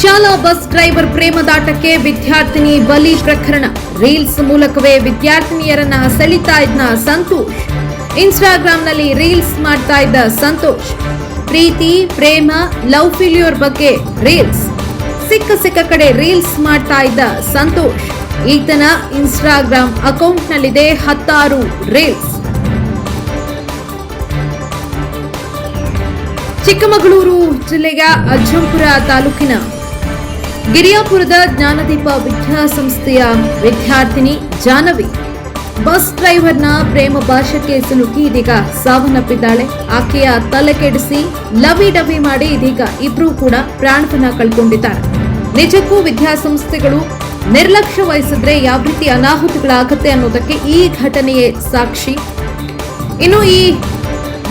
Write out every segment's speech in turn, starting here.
ಶಾಲಾ bus driver ಪ್ರೇಮದಾಟಕ್ಕೆ ವಿದ್ಯಾರ್ಥಿನಿ ಬಲಿ ಪ್ರಕರಣ. ರೀಲ್ಸ್ ಮೂಲಕವೇ ವಿದ್ಯಾರ್ಥಿನಿಯರನ್ನ ಸೆಳಿತಾ ಇದ್ನ ಸಂತೋಷ್. ಇನ್ಸ್ಟಾಗ್ರಾಂನಲ್ಲಿ ರೀಲ್ಸ್ ಮಾಡ್ತಾ ಇದ್ದ ಸಂತೋಷ್. ಪ್ರೀತಿ, ಪ್ರೇಮ, ಲವ್ ಫಿಲ್ಯೂರ್ ಬಗ್ಗೆ ರೀಲ್ಸ್. ಸಿಕ್ಕ ಸಿಕ್ಕ ಕಡೆ ರೀಲ್ಸ್ ಮಾಡ್ತಾ ಇದ್ದ ಸಂತೋಷ್. ಈತನ ಇನ್ಸ್ಟಾಗ್ರಾಂ ಅಕೌಂಟ್ನಲ್ಲಿದೆ ಹತ್ತಾರು ರೀಲ್ಸ್. ಚಿಕ್ಕಮಗಳೂರು ಜಿಲ್ಲೆಯ ಅಜ್ಜಂಪುರ ತಾಲೂಕಿನ ಗಿರಿಯಾಪುರದ ಜ್ಞಾನದೀಪ ವಿದ್ಯಾಸಂಸ್ಥೆಯ ವಿದ್ಯಾರ್ಥಿನಿ ಜಾನವಿ ಬಸ್ ಡ್ರೈವರ್ನ ಪ್ರೇಮ ಭಾಷಕ್ಕೆ ಸಿಲುಕಿ ಇದೀಗ ಸಾವನ್ನಪ್ಪಿದ್ದಾಳೆ. ಆಕೆಯ ತಲೆ ಕೆಡಿಸಿ ಲವಿ ಡವಿ ಮಾಡಿ ಇದೀಗ ಇಬ್ರು ಕೂಡ ಪ್ರಾಣವನ್ನ ಕಳ್ಕೊಂಡಿದ್ದಾರೆ. ನಿಜಕ್ಕೂ ವಿದ್ಯಾಸಂಸ್ಥೆಗಳು ನಿರ್ಲಕ್ಷ್ಯ ವಹಿಸಿದ್ರೆ ಯಾವ ರೀತಿ ಅನಾಹುತಗಳಾಗುತ್ತೆ ಅನ್ನೋದಕ್ಕೆ ಈ ಘಟನೆಯೇ ಸಾಕ್ಷಿ. ಇನ್ನು ಈ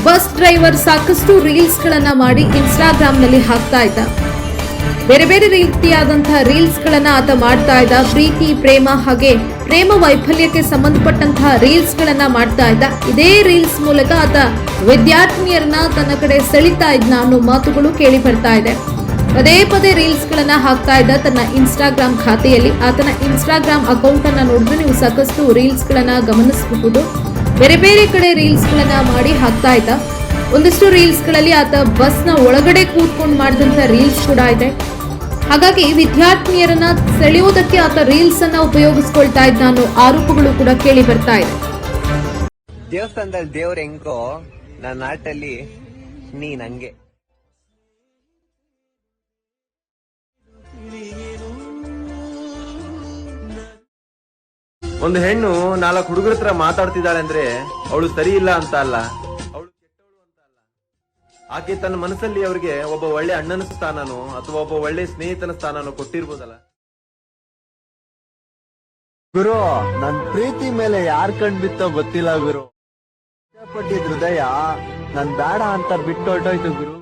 ಬಸ್ ಡ್ರೈವರ್ ಸಾಕಷ್ಟು ರೀಲ್ಸ್ ಗಳನ್ನ ಮಾಡಿ ಇನ್ಸ್ಟಾಗ್ರಾಮ್ನಲ್ಲಿ ಹಾಕ್ತಾ ಇದ್ದ. ಬೇರೆ ಬೇರೆ ರೀತಿಯಾದಂತಹ ರೀಲ್ಸ್ ಗಳನ್ನ ಆತ ಮಾಡ್ತಾ ಇದ್ದ. ಪ್ರೀತಿ, ಪ್ರೇಮ ಹಾಗೆ ಪ್ರೇಮ ವೈಫಲ್ಯಕ್ಕೆ ಸಂಬಂಧಪಟ್ಟಂತಹ ರೀಲ್ಸ್ ಗಳನ್ನ ಮಾಡ್ತಾ ಇದ್ದ. ಇದೇ ರೀಲ್ಸ್ ಮೂಲಕ ಆತ ವಿದ್ಯಾರ್ಥಿನಿಯರನ್ನ ತನ್ನ ಕಡೆ ಸೆಳಿತಾ ಇದ್ನ ಅನ್ನೋ ಮಾತುಗಳು ಕೇಳಿ ಬರ್ತಾ ಇದೆ. ಪದೇ ಪದೇ ರೀಲ್ಸ್ ಗಳನ್ನ ಹಾಕ್ತಾ ಇದ್ದ ತನ್ನ ಇನ್ಸ್ಟಾಗ್ರಾಮ್ ಖಾತೆಯಲ್ಲಿ. ಆತನ ಇನ್ಸ್ಟಾಗ್ರಾಮ್ ಅಕೌಂಟ್ ಅನ್ನ ನೋಡಿದ್ರೆ ನೀವು ಸಾಕಷ್ಟು ರೀಲ್ಸ್ ಗಳನ್ನ ಗಮನಿಸಬಹುದು. ಬೇರೆ ಬೇರೆ ಕಡೆ ರೀಲ್ಸ್ ಗಳನ್ನ ಮಾಡಿ ಹಾಕ್ತಾ ಇದ್ದ. ಒಂದಿಷ್ಟು ರೀಲ್ಸ್ಗಳಲ್ಲಿ ಆತ ಬಸ್ನ ಒಳಗಡೆ ಕೂತ್ಕೊಂಡು ಮಾಡಿದಂತ ರೀಲ್ಸ್ ಕೂಡ ಇದೆ. ಹಾಗಾಗಿ ವಿದ್ಯಾರ್ಥಿನಿಯರನ್ನ ಸೆಳೆಯುವುದಕ್ಕೆ ಆತ ರೀಲ್ಸ್ ಅನ್ನ ಉಪಯೋಗಿಸ್ಕೊಳ್ತಾ ಇದ್ದ ಅನ್ನೋ ಆರೋಪಗಳು ಕೂಡ ಕೇಳಿ ಬರ್ತಾ ಇದೆ. ದೇವಸ್ಥಾನದಲ್ಲಿ ದೇವ್ರ ಹೆಂಗೋ ನನ್ನ ಆಟಲ್ಲಿ ನೀ ನಂಗೆ ಒಂದು ಹೆಣ್ಣು ನಾಲ್ಕು ಹುಡುಗರ ಹತ್ರ ಮಾತಾಡ್ತಿದ್ದಾಳೆ ಅಂದ್ರೆ ಅವಳು ಸರಿ ಇಲ್ಲ ಅಂತ ಅಲ್ಲ. ಆಕೆ ತನ್ನ ಮನಸ್ಸಲ್ಲಿ ಅವ್ರಿಗೆ ಒಬ್ಬ ಒಳ್ಳೆ ಅಣ್ಣನ ಸ್ಥಾನನೋ ಅಥವಾ ಒಬ್ಬ ಒಳ್ಳೆ ಸ್ನೇಹಿತನ ಸ್ಥಾನನೋ ಕೊಟ್ಟಿರ್ಬೋದಲ್ಲ? ಗುರು ನನ್ ಪ್ರೀತಿ ಮೇಲೆ ಯಾರ್ ಕಣ್ ಬಿತ್ತೋ ಗೊತ್ತಿಲ್ಲ ಗುರು. ಪಟ್ಟಿದ್ ಹೃದಯ ನನ್ ಬೇಡ ಅಂತ ಬಿಟ್ಟೊಟ್ಟೋಯ್ತು ಗುರು.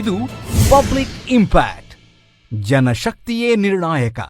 ಇದು ಪಬ್ಲಿಕ್ ಇಂಪ್ಯಾಕ್ಟ್ ಜನಶಕ್ತಿಯೇ ನಿರ್ಣಾಯಕ.